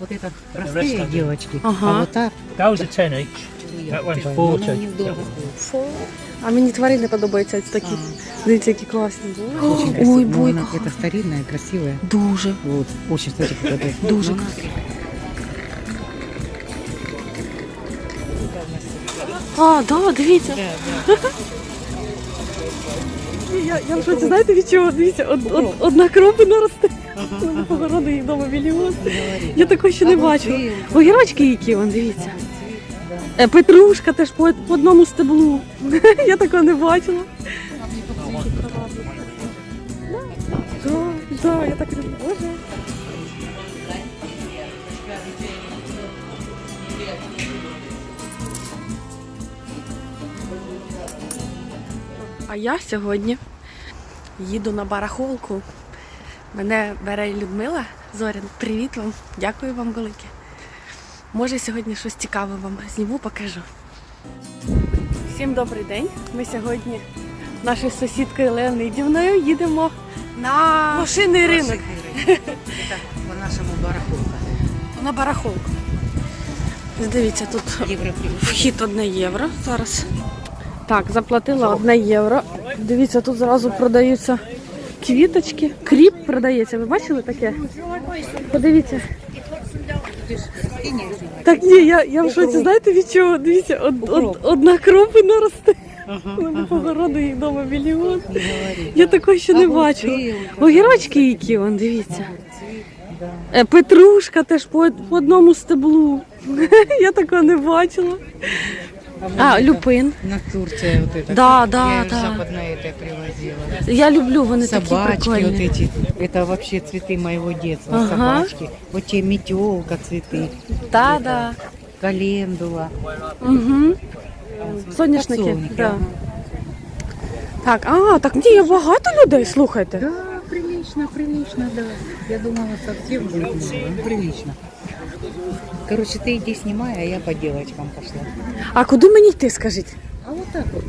Вот это rest простые of them. девочки. Ага. А вот так. Those are 10 each. That one's Ну, 40. они недорого стоят. А мені тварини подобаються ось такі. Дивіться, які класні. Очень красиво. Ой, Ну, бойко. она- Это старинная, красивая. Дуже. Вот, очень, кстати, подобает. Дуже Ну, она- А, да, дивіться. Я, я в шоці, знаєте від чого? Дивіться, од, од, одна кропина росте. Мене погороди їх вдома мільйон. Я такого ще не бачила. Огірочки які, вон, дивіться. Е, Петрушка теж по, по одному стеблу. Я такого не бачила. Да, да, я так люблю. Боже. А я сьогодні їду на барахолку. Мене бере Людмила Зорін. Привіт вам, дякую вам велике. Може, сьогодні щось цікаве вам зніму, покажу. Всім добрий день. Ми сьогодні з нашою сусідкою Леонидівною їдемо на машинний ринок. Это по нашему барахолку. На барахолку. Дивіться, тут вхід одне євро зараз. Так, заплатила одне євро. Дивіться, тут зразу продаються квіточки. Кріп продається. Ви бачили таке? Подивіться. Так ні, я, я в шоці, знаєте від чого? Дивіться, од, од, одна кропина росте. Мене погороди їх вдома мільйон. Я такого ще не бачила. Огірочки які, вон, дивіться. Е, Петрушка теж по, по одному стеблу. Я такого не бачила. А, люпин. На Турция вот это. Да, да, Я да. западное это привозила. Я люблю, вони такі Собачки вот прикольні. эти. Это вообще цветы моего детства. Ага. Собачки. Вот те метелка цветы. Да, да. Календула. Угу. Соняшники. Подсолнухи, Да. ага. Так, а, так ні, є багато людей, слухайте. Да, прилично, прилично, да. Я думала, совсем будет мало. Ну, Прилично. Короче, ты иди снимай, а я по девочкам пошла. А куди мені йти, скажіть? А вот так вот.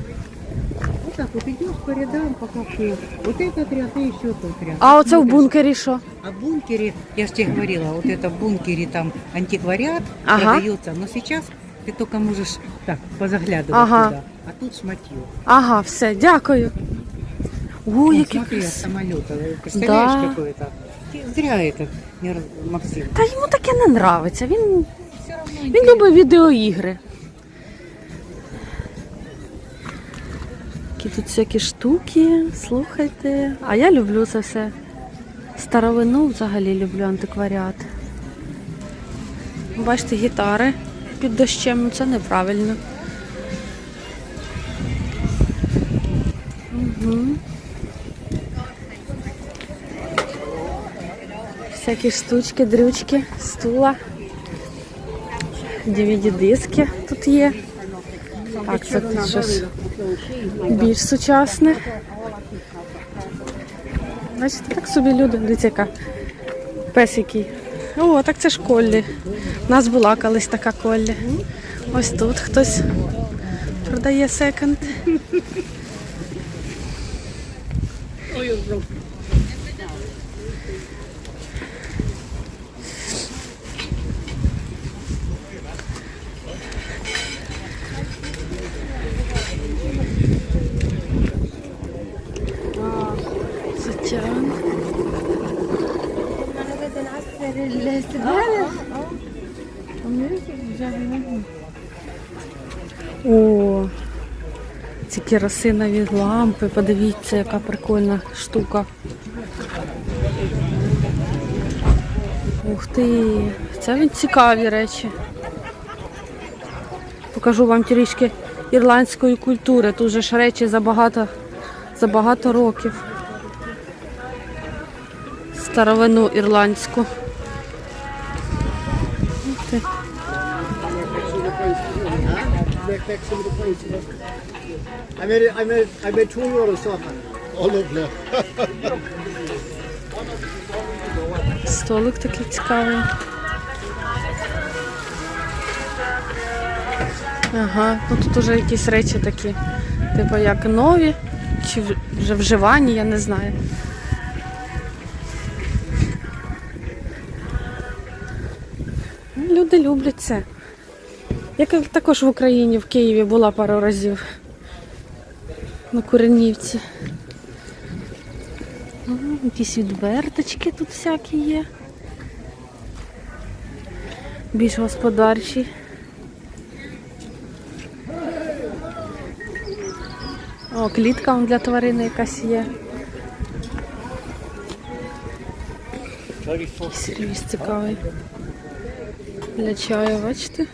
Вот так вот идешь по рядам, по кафе. Вот этот ряд и еще тот ряд. А оце в Смотришь. бункері що? А в бункере, я же тебе говорила, вот это в бункере там антиквариат Ага. продается, но сейчас ты только можешь так позаглядывать Ага. туда. А тут шматье. Ага, все, дякую. Ой, Вон, який смотри, от крас... самолета. Представляешь, Да. какой это? Зря этот не раз- Максим. Та йому таке не нравиться. Він, Все равно він любить відеоігри. Які тут всякі штуки, слухайте. А я люблю це все. Старовину взагалі люблю антикваріат. Бачите, гітари під дощем, ну це неправильно. Угу. Всякі штучки, дрючки, стула. DVD-диски тут є. Так, це тут щось більш сучасне. Бачите, так собі люди. Дивіться, пес який. О, так це ж Коллі. У нас була колись така Коллі. Ось тут хтось продає секонд. Керосинові лампи, подивіться, яка прикольна штука. Ух ти, це він цікаві речі. Покажу вам трішки ірландської культури. Тут же ж речі за багато, за багато років. Старовину ірландську. Ух ти. I made it. I made. I made two euros off. All over. Столик такий цікавий. Ага, ну тут уже якісь речі такі, типу як нові, чи вже вживані, я не знаю. Ну, Люди люблять це. Я також в Україні, в Києві була пару разів. На Куренівці. Якісь відверточки тут всякі є. Більш господарчі. О, клітка вон для тварини якась є. Сервіс цікавий. Для чаю, бачите?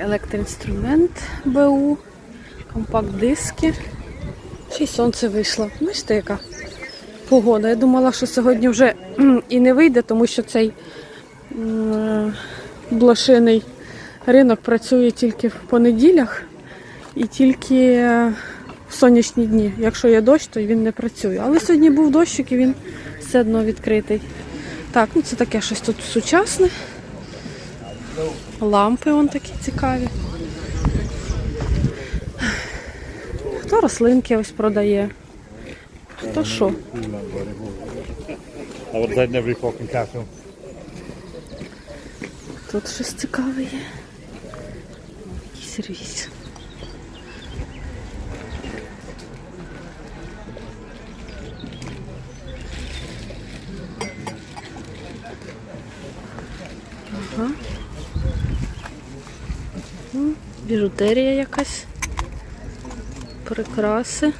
Електроінструмент БУ, компакт-диски. Ще й сонце вийшло. Бачите, яка погода. Я думала, що сьогодні вже і не вийде, тому що цей блошиний ринок працює тільки в понеділях і тільки е, в сонячні дні. Якщо є дощ, то він не працює. Але сьогодні був дощик і він все одно відкритий. Так, ну це таке щось тут сучасне. Лампи вон такі цікаві. Хто рослинки ось продає? Хто що? Тут щось цікаве є. Якийсь сервіс. Ага. М, Біжутерія якась. Прикраси.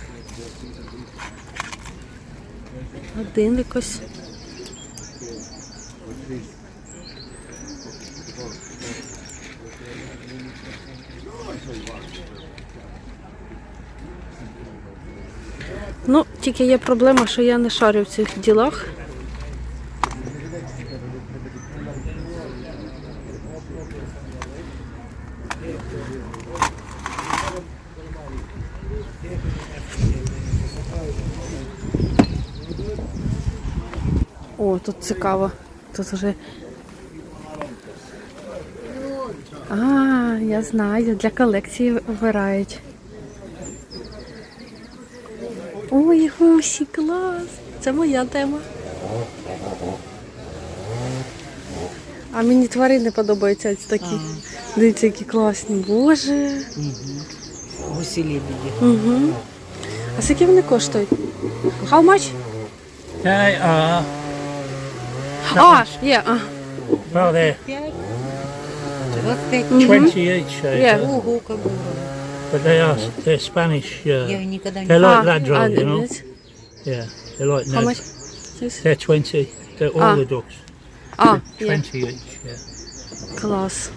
Один якось. Ну, тільки є проблема, що я не шарю в цих ділах. Тут цікаво. Тут вже. А, я знаю, для колекції вибирають. Ой, гусі, клас! Це моя тема. А мені тварини подобаються ось такі. Дивіться, які класні. Боже. Гуси лебеди. Угу. А скільки вони коштують? How much? They are, А, є. А. well, they're 25. 20 each, uh, Yeah. Ого, как дорого. but they are, they're Spanish. Uh, Я никогда they're не... like А, ladro, а, you know? дивіться. Yeah, they're like How Nad- much? This? They're 20. They're all Ah. the ducks. А, є. 20 each, yeah. Клас.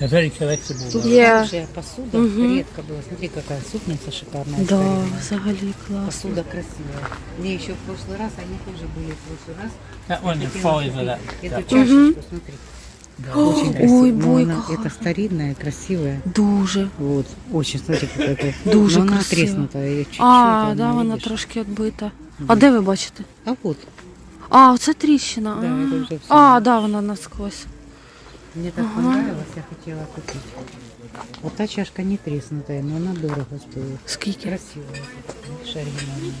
They're very collectible. Тут though. Є. хорошая посуда. Редко было. Смотри, какая супница шикарная. Да, старинная. взагалі клас. Посуда красивая. Мне еще в прошлый раз, они тоже были в прошлый раз. That one, Хотела five of купить that. Эту чашечку, смотри. Очень красивая. Ой, Но бойко. она- Это старинная, красивая. Дуже. Вот, очень, смотри, какая Дуже Но она красиво. треснутая. её чуть-чуть, А, она, да, вона видишь. трошки відбита. А де ви бачите? А вот, А, оце тріщина. Да, а. это вже все. а, да, вона насквозь. мне так понравилось, я хотела купить. Вот та чашка не треснутая, но она дорого стоит. Скільки? Красивая. Видишь, оригинальная.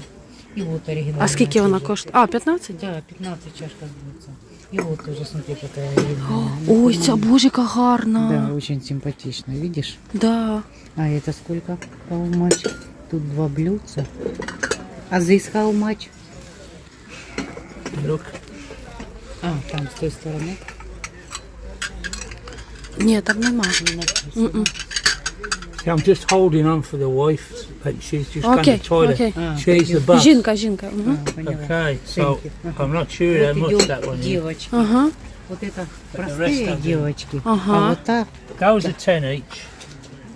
И вот оригинальная. А скільки вона тоже. коштує? А, 15? Да, 15 чашка сдается. И вот тоже, смотри, какая оригинальная. Ой, Ну, ця божика гарна. Да, очень симпатично, видишь? Да. А это сколько? How much? Тут два блюдца. А здесь how much? Look. А, там с той стороны. Ні, там нема. Не написано. See, I'm just holding on for the wife, but she's just gone Окей, to the toilet. окей. А, She's the boss. Жінка, жінка. Угу. А, поняла. Okay, so Thank you. Ага. I'm not sure how Вот much идем that one is. девочки. Ага. Вот это rest простые of them. девочки. Ага. А вот та Those are 10 each.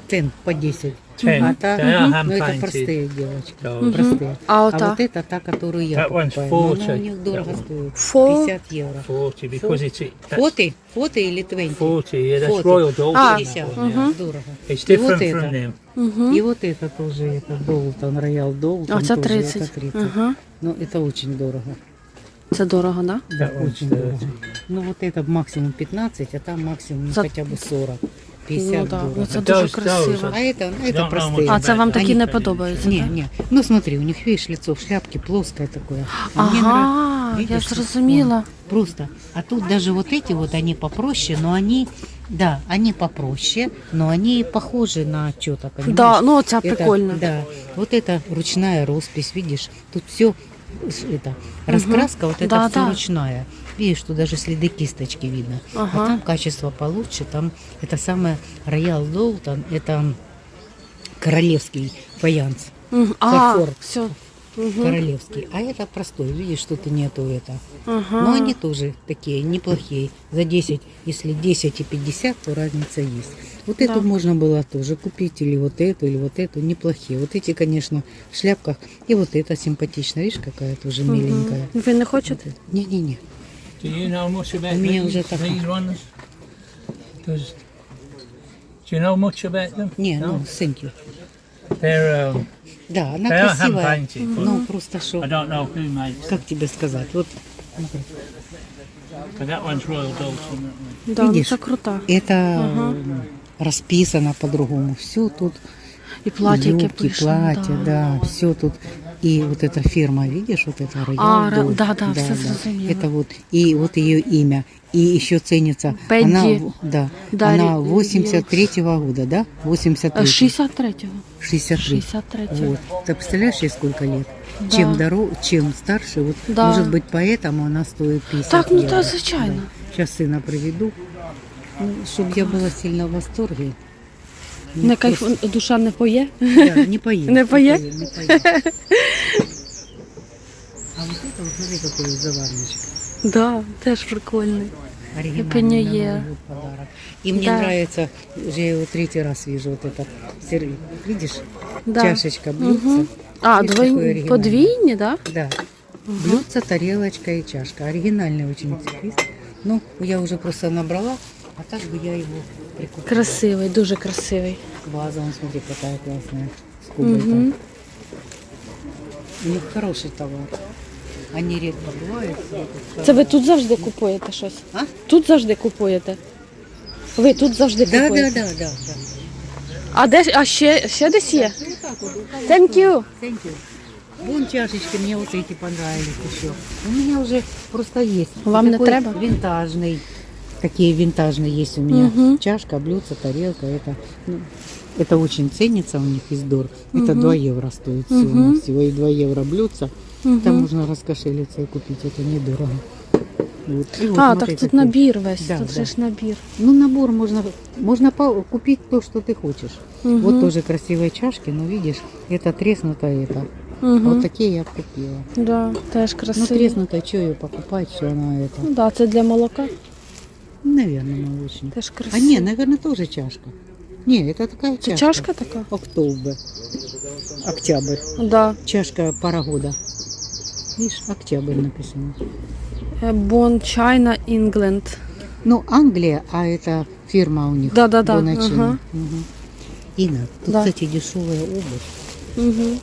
тен по 10. 10. А та, They are ну hand это painted. простые девочки. So Простые. А А ота? вот это та, которую я That one's покупаю. Но она 40. у них дорого That one. стоит. Фо- 50 евро. 40 because it's that's Фоты? Фоты или 20? 40. Yeah, that's Forty. Royal Dalton. А. 50. that one, yeah. Дорого. It's И вот different from это. them. И вот это тоже, это Долтон, Роял Долтон. А це тоже, 30. Это 30. Ага. Ну, это очень дорого. Це дорого, да? That one's Очень 30. дорого. Ну, вот это максимум 15, а там максимум ну, За- хотя бы 40. 50 Ну, да. дорого. ну це А дуже то- красиво. то- А это, ну, это Да, простые. да, А це вам такі Они- не подобаються? Не, так? не. Ну смотри, у них, видишь, лицо в шляпке плоское такое. А мне Ага, нрав- я видишь, зрозуміла. вот, Просто. А тут даже вот эти вот, они попроще, но они, да, они попроще, но они похожи на что-то, понимаешь? Да, ну це Это- прикольно. Да. Вот это ручная роспись, видишь, тут все это раскраска, вот это Да, все да. ручная. Видишь, тут даже следы кисточки видно. Ага. А там качество получше, там это самое Роял Долтон, это королевский фаянс, Мгм. А, Фарфор. все. королевский. А это простой, видишь, тут и нету это. Ага. Но они тоже такие неплохие. За 10, если 10 и 50, то разница есть. Вот Да. эту можно было тоже купить, или вот эту, или вот эту, неплохие. Вот эти, конечно, в шляпках. И вот эта симпатичная, видишь, какая тоже миленькая. Ви не хочете? Не-не-не. Do you know much about У меня these, уже так- these ones? Does, do you know much about them? Не, No? ну, thank you. They're, um, Да, она they are красивая. hand-painted, but Ну, просто I don't know who makes them. как тебе сказать, вот But that one's Royal Dalton, that one. Да, ну Видиш? це круто. это расписано по-другому. Все тут І плаття, яке юбки, пишне. платья, да. да, все тут. И вот эта фирма, видишь, вот это Royal А, ра- Gold. да, да, все зрозуміло. Это вот, и вот ее имя. И еще ценится. Пэдди. Она, в- да, Дарья она 83-го года, да? 83 Е, 63-го. 63. 63-го. Вот. Ты представляешь, ей сколько лет? Да. Чем дороже, чем старше, вот, Да. может быть, поэтому она стоит 50 Так, ну евро. та звичайно. Сейчас сына приведу, ну, чтобы я была сильно в восторге. Не кайф... душа не поє. Да, не поем. Не поесть? Не поем. А вот это, вот смотри, какой заварничек. Да, теж прикольний. Оригинальный поняла. на Новый год подарок. И мне Да. нравится, уже я его третий раз вижу, вот это, сер- видишь, Да. чашечка, блюдце. Мгм. А, Видишь, какой двойні, оригінальний. подвійні, да? Да. Блюдце, тарелочка и чашка. Оригинальный очень сервис. Ну, я уже просто набрала, а так бы я его прикупила. Красивий, дуже красивий. Ваза, вон, смотри, какая классная. С кубой У них хороший товар. Они редко бывают. Це ви тут завжди купуєте щось? А? Тут завжди купуєте? Ви тут завжди Да, да, купуєте? да, да, да. А де ж- а ще, ще десь є? Вот так вот, у кого Thank что. you. Thank you. Вон чашечки, мне вот эти понравились еще. У меня уже просто есть. Вам И не такой треба? Винтажный. Такие винтажные есть у меня. Мгм. Чашка, блюдце, тарелка. Это, ну, это очень ценится у них из дор. Это 2 евро стоит всего, Мгм. всего и 2 евро блюдца. Там можно раскошелиться и купить. Это недорого. Вот. И вот А, смотри, так тут набір весь, Да, тут да. же ж набір. Ну, набор можно, можно купить то, что ты хочешь. Мгм. Вот тоже красивые чашки, но видишь, это треснуто это. Угу. Вот такие я б купила. Да, теж Ну, красивий. треснутая, что ее покупать, что она это? Ну да, це для молока. Наверное, молочник. Теж А красивий. не, наверное, тоже чашка. Не, это такая чашка. чашка така? Октобер. Октябрь. Да. Чашка пара года. Видишь, октябрь написано. Е, Bon China England. Ну, Англия, а это фирма у них. Да-да-да, До начала. ага. Мгм. Инна, тут, Да. кстати, дешевая обувь. Угу.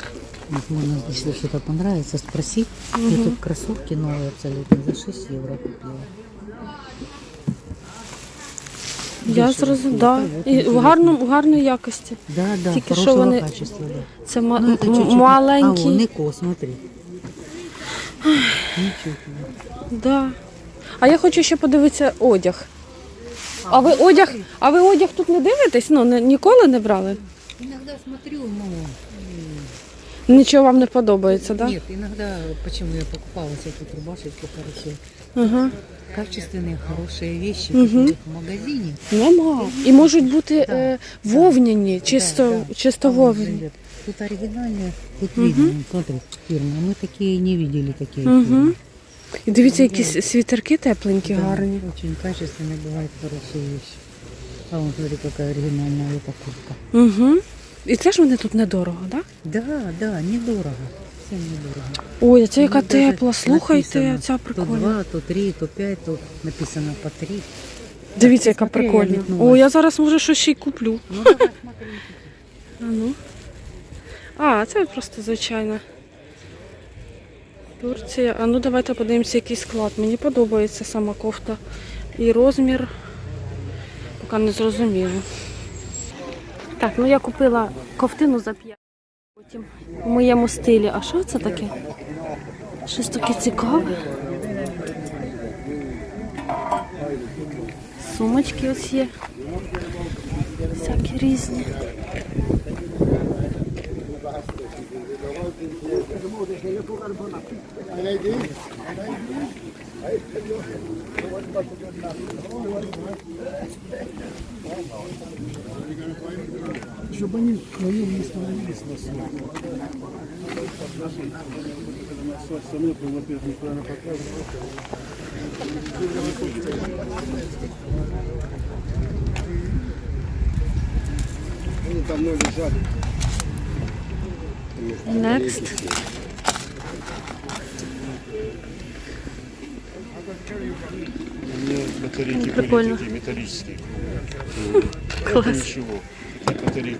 Можно, если что-то понравится, спросить. Я тут кроссовки новые абсолютно за 6 евро купила. Я зрозумів. Да. І в гарному, в гарної якості. Да, да, Тільки що вони- качества, да. Це ма- Ну, это м- чуть-чуть. маленькі. А, вон, Нико, смотри. Ничего. Да. А я хочу ще подивитися одяг. А ви одяг, а ви одяг тут не дивитесь? Ну, не, ніколи не брали? Иногда смотрю, но... Нічого вам не подобається, так? Да? Нет, иногда, почему я покупала всякие рубашечки хорошие. Ага. Качественные, хорошие вещи, Мгм. которых в магазине. Нема. І можуть бути Да, е, вовняні, Да, чисто, да. чисто А вон, вовняні. привет. Тут оригинальные, тут видно, вон, смотри, фирма. Мы такие не видели, такие Мгм. фирмы. І дивіться, якісь світерки тепленькі, Да, гарні. Очень качественные бывают хорошие вещи. А вон, смотри, какая оригинальная эта куртка. Угу. І це ж вони тут недорого, так? Да? Да, да, недорого. Всем недорого. Ой, а це яка Ну, тепла, слухайте, написано, ця То прикольна. два, то три, то п'ять, то написано по три. Дивіться, яка Смотри, прикольна. метнулась. О, я зараз може щось ще й куплю. Ну, давай. А, ну. а, це просто звичайна. Турція. А ну давайте подивимося, який склад. Мені подобається сама кофта. І розмір. Поки не зрозуміло. Так, ну я купила ковтину за 5. Потім в моєму стилі. А що це таке? Щось таке цікаве. Сумочки ось є. Всякі різні. Чтобы они вдвоем не становились на свет. во-первых, неправильно показывают. Они давно лежали. Next. Мне батарейки Прикольно. были такие металлические.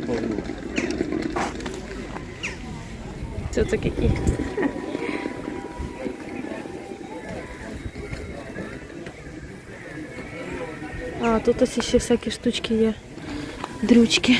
Полно. Це такі. А, тут ось ще всякі штучки є. Дрючки.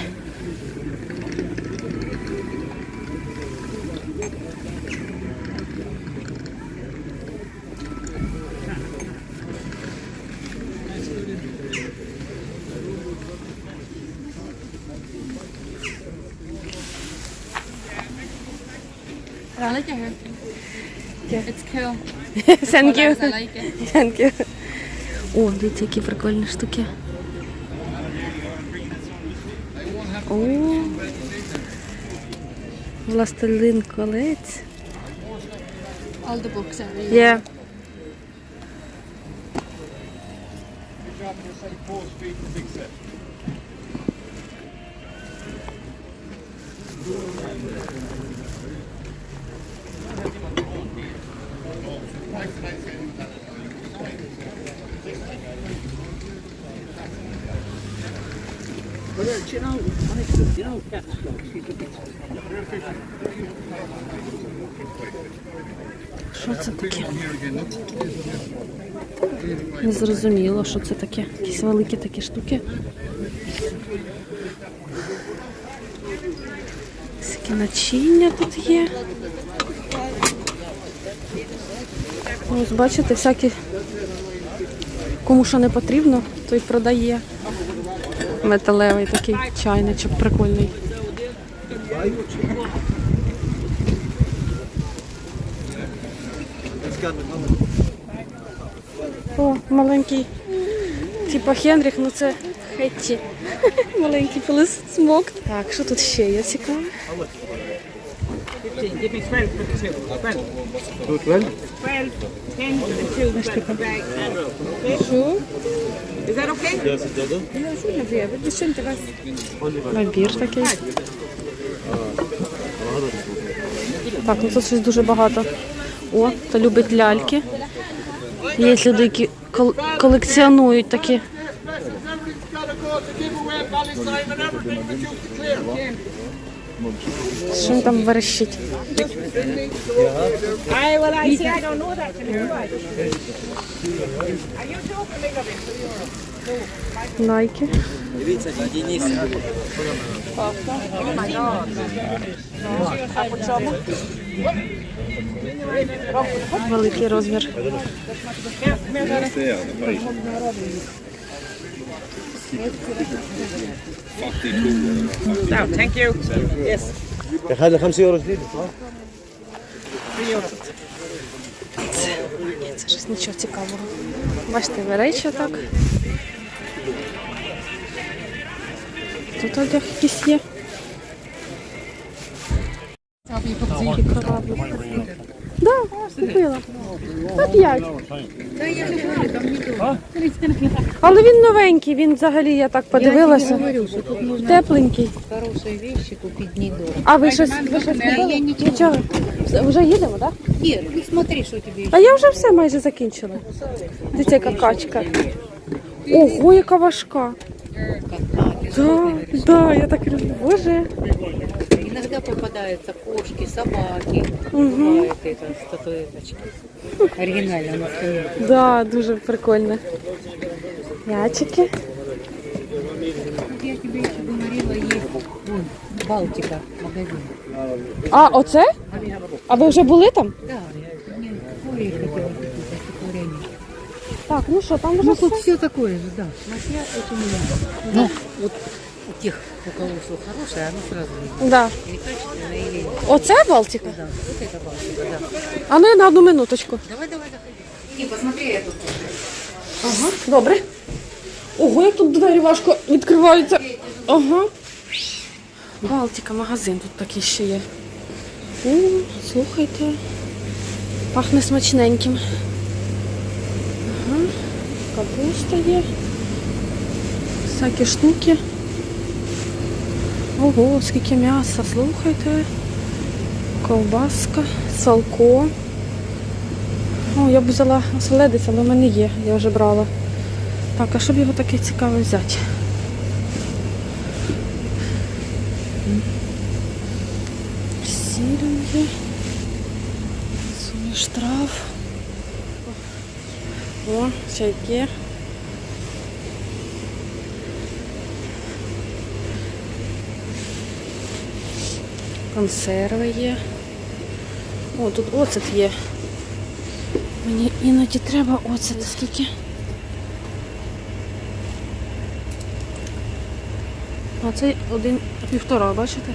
Thank you. Thank you. О, дивіться, які прикольні штуки. О, Властелин колець. All the books are really Є. Що це таке? Не зрозуміло, що це таке. Якісь великі такі штуки. Такі начиння тут є. Ось бачите, всякі, кому що не потрібно, той продає. Металевий такий чайничок прикольний. О, маленький. Типа Хенріх, ну це Хетті. Маленький пилис смок. Так, що тут ще є цікаве? Give me 12 for the two. 12. 12, 10 for the two. But the bag. Is that okay? Набір такий. Так, ну тут щось дуже багато. О, хто любить ляльки. Є люди, які кол- колекціонують такі. Що він там верещить? I, well, I say I don't know that. Can you right? Are you too big of it? Найки. Великий розмір. No, thank you. Yes. هذا 5 يورو جديد Ні, це щось нічого цікавого. Бачите, речі так. Тут одяг якийсь є. Такі кораблі. Да, купила. На п'ять. Але він новенький, він взагалі, я так подивилася. Тепленький. хорошие вещи купить недорого. А ви щось, ви щось купили? Нічого. Вже їдемо, так? Ир, смотри, что тебе А я вже все майже закінчила. Дивіться, яка качка. Ого, яка важка. Да, да, я так люблю. Боже. Иногда попадаются кошки, собаки. Бывает это, статуэточки. Оригинально на столе. Да, дуже прикольно. Ячики. Я тебе еще говорила, есть вон, Балтика, магазин. А, оце? А ви вже були там? Да, мне такое хотела купить, а стихотворение. Так, ну що, там вже Ну, все. тут все такое же, да. Мастья очень много. Ну, вот у тех, у кого все хорошее, оно сразу видно. Да. Или качественное, или... Оце Балтика? Да, вот это Балтика, да. А ну я на одну минуточку. Давай, давай, заходи. И посмотри эту. Ага, добре. Ого, як тут двері важко відкриваються. Ага. Балтика, магазин тут такий ще є. О, слухайте. Пахне смачненьким. Ага. Капуста є. Всякі штуки. Ого, скільки м'яса, слухайте. Ковбаска, салко. О, я б взяла оселедець, але в мене є, я вже брала. Так, а що б його таке цікаве взяти? Є. Суміш трав. О, чайки. Консерви є. О, тут оцет є. Мені іноді треба оцет. Скільки? А цей один півтора, бачите?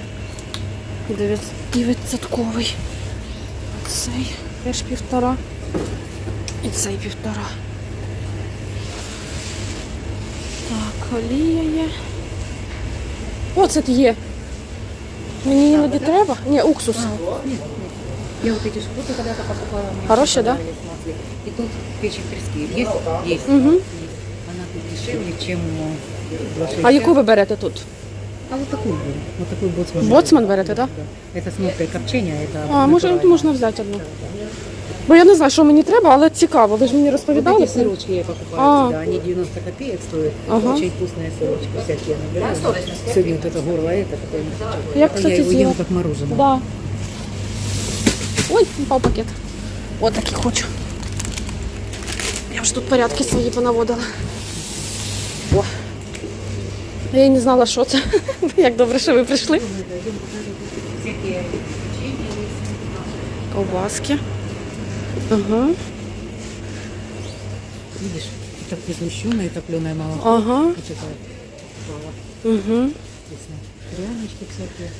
Дев'ятсотковий. Цей теж півтора. І цей півтора. Так, олія є. Оцет є. Мені іноді треба? Ні, уксус. Я вот эти шпроты когда-то покупала. мне Хорошие, да? понравились масле. И тут печень трески. Есть? Есть. Угу. Она тут дешевле, чем э, 2,60. А яку ви берете тут? А вот такую беру. Вот такой боцман. Боцман берете, так? Да. Это с ноткой копчения, это А, може, натурально. можна взяти одну. Бо я не знаю, що мені треба, але цікаво. Ви ж мені Вот розповідали. эти сырочки я покупаю А. всегда. Они 90 копеек стоят. Ага. Очень вкусные сырочки всякие. я набираю. Сегодня вот это горло, это такое. Я, я кстати, его з'їла. ем как мороженое. Да. Ой, упав пакет. От такий хочу. Я вже тут порядки свої понаводила. О. Я і не знала, що це. Як добре, що ви прийшли. Всякие Ковбаски. Ага. Видишь, это призущенное топленое молоко. Ага. Вот это мало Угу. вкусно. Прянички всякие.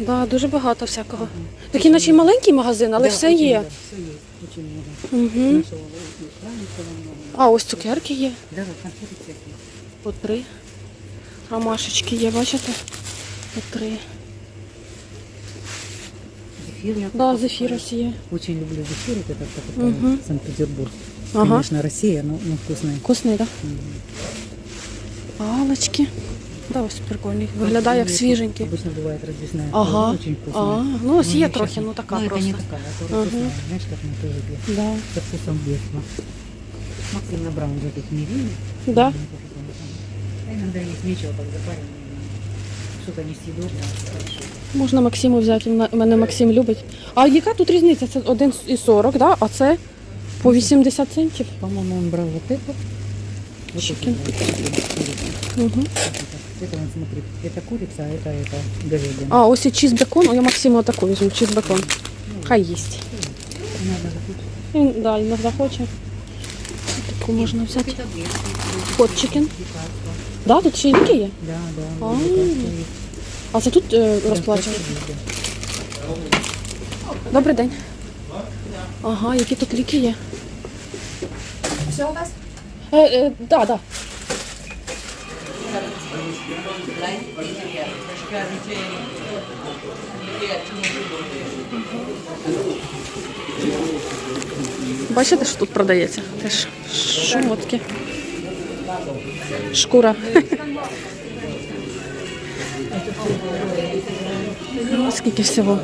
Да, дуже багато всякого. Такий наче й маленький магазин, але Да, все очень, є. да, все есть, очень много. Угу. Нашего и пряников много. А, ось цукерки є. Да, конфеты всякие. По три. Ромашечки є, бачите? По три. Зефир я Да, покупаю. зефір ось є. Очень люблю зефир, вот этот покупаю. Мгм. Санкт-Петербург. Ага. Конечно, Россия, но, но вкусный. Вкусний, так? Да? Палочки. Да, ось прикольний. Виглядає як свіженький. Обычно бывает развесная. Ага. Очень вкусная. А, ну ось Ну, є я трохи, щас- ну така ну, это просто. не такая, это Ага. вкусная. Знаешь, как мы тоже пьем. Да. Со вкусом детства. Максим набрал уже этих мивин. Да. Иногда есть нечего, так запаривать. Что-то несъедобное. Можна Максиму взяти, він на- мене Максим любить. А яка тут різниця? Це 1,40, да? а це по 80 центів. По-моему, он брал вот это. Вот Чикен. это. вот, Угу. Это он смотри, это курица, а это, это говядина. А, ось і чізбекон, а я Максиму таку візьму, чізбекон. Хай їсть. Надо закупить. Він, да, іноді хоче. Таку можна взяти. Хот чикен. Да, тут ще й ліки є. Да, да. А. лекарства есть. А це тут е, розплачувати. Добрий день. Ага, які тут ліки є. Все у вас? Е, е, да, да. Бачите, що тут продається? Теж шмотки. Шкура. Ну, скільки всього.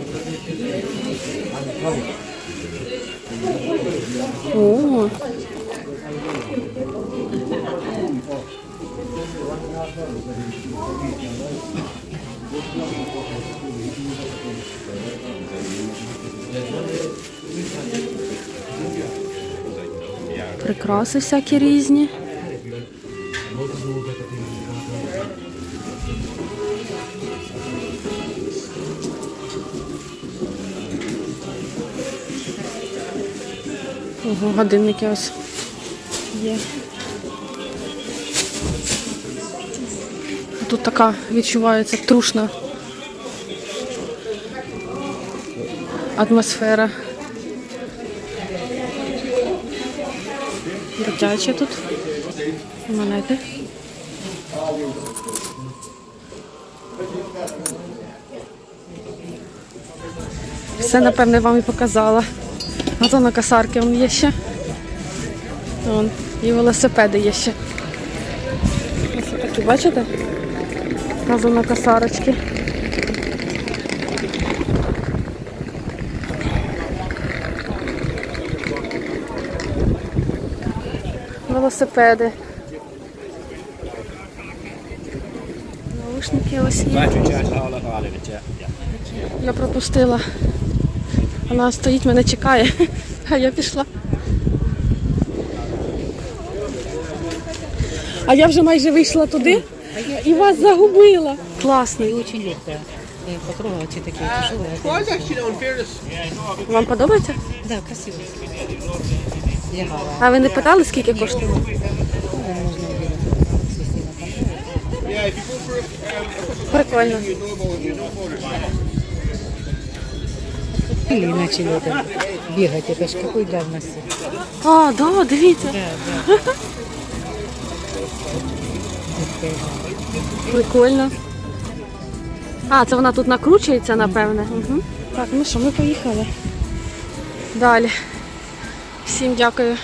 О, прикраси всякі різні. Ого, годинники ось є. Тут така відчувається трушна атмосфера. Дитяче тут. Монети. Все, напевне, вам і показала. А то на касарки вон є ще. Вон, і велосипеди є ще. Ось такі, бачите? Газу на касарочки. Велосипеди. Наушники ось є. Я пропустила. Вона стоїть, мене чекає, а я пішла. А я вже майже вийшла туди і вас загубила. Класний. Очень потрогала, эти такие тяжелые. Вам подобається? Да, красиво. А ви не питали, скільки коштує? Прикольно. Или начали это бегать. Это ж какой давности. А, да, дивіться. Прикольно. А, це вона тут накручується, напевне. Угу. Так, ну що, ми поїхали. Далі. Всім дякую